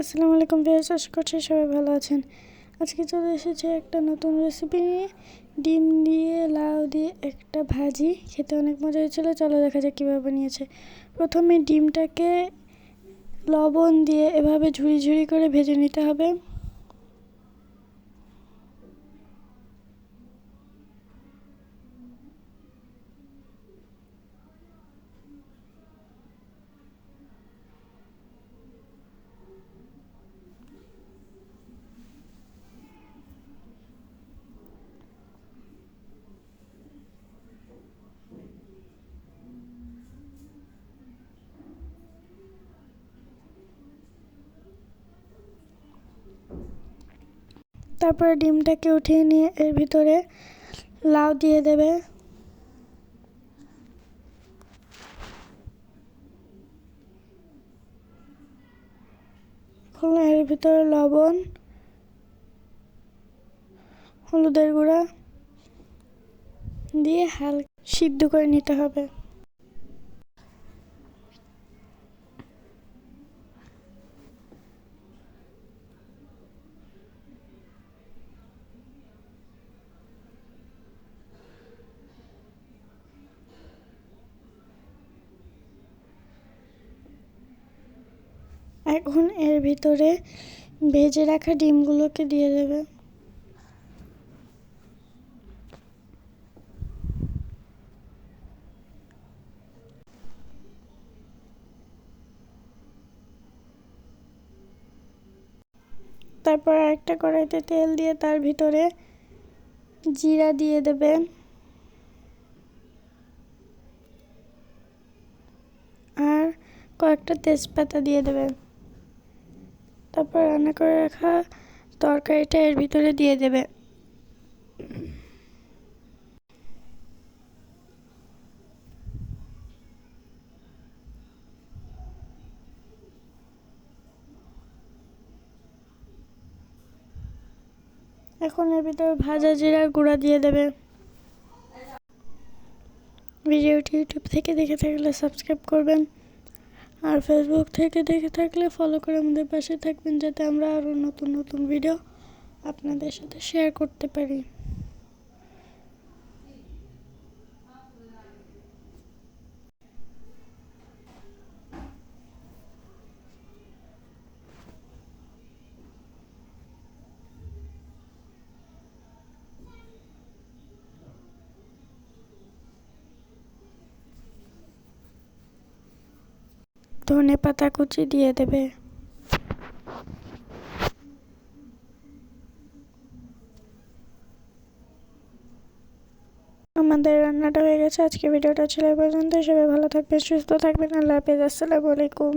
আসসালামু আলাইকুম ভিউয়ার্স, আশা করছি সবাই ভালো আছেন। আজকে চলে এসেছে একটা নতুন রেসিপি নিয়ে। ডিম দিয়ে লাউ দিয়ে একটা ভাজি। খেতে অনেক মজা হয়েছিল, চলো দেখা যাক কীভাবে বানিয়েছে। প্রথমে ডিমটাকে লবণ দিয়ে এভাবে ঝুড়ি ঝুড়ি করে ভেজে নিতে হবে। তারপরে ডিমটাকে উঠিয়ে নিয়ে এর ভিতরে লাউ দিয়ে দেবে। এর ভিতরে লবণ, হলুদের গুঁড়া দিয়ে হালকা সিদ্ধ করে নিতে হবে। এখন এর ভিতরে ভেজে রাখা ডিমগুলোকে দিয়ে দেবে। তারপর একটা কড়াইতে তেল দিয়ে তার ভিতরে জিরা দিয়ে দেবে। আর কয়েকটা তেজপাতা দিয়ে দেবে। তারপর রান্না করে রাখা তরকারিটা এর ভিতরে দিয়ে দেবে। এখন এর ভিতরে ভাজা জিরার গুঁড়া দিয়ে দেবে। ভিডিওটি ইউটিউব থেকে দেখে থাকলে সাবস্ক্রাইব করবেন। আর ফেসবুক থেকে দেখে থাকলে ফলো করে আমাদের পাশে থাকবেন, যাতে আমরা আরও নতুন নতুন ভিডিও আপনাদের সাথে শেয়ার করতে পারি। ধনে পাতা কুচি দিয়ে দেবে। আমাদের রান্নাটা হয়ে গেছে। আজকে ভিডিওটা ছিল পর্যন্ত সবাই ভালো থাকবে সুস্থ থাকবেন। আল্লাহ হাফেজ। আসসালামু আলাইকুম।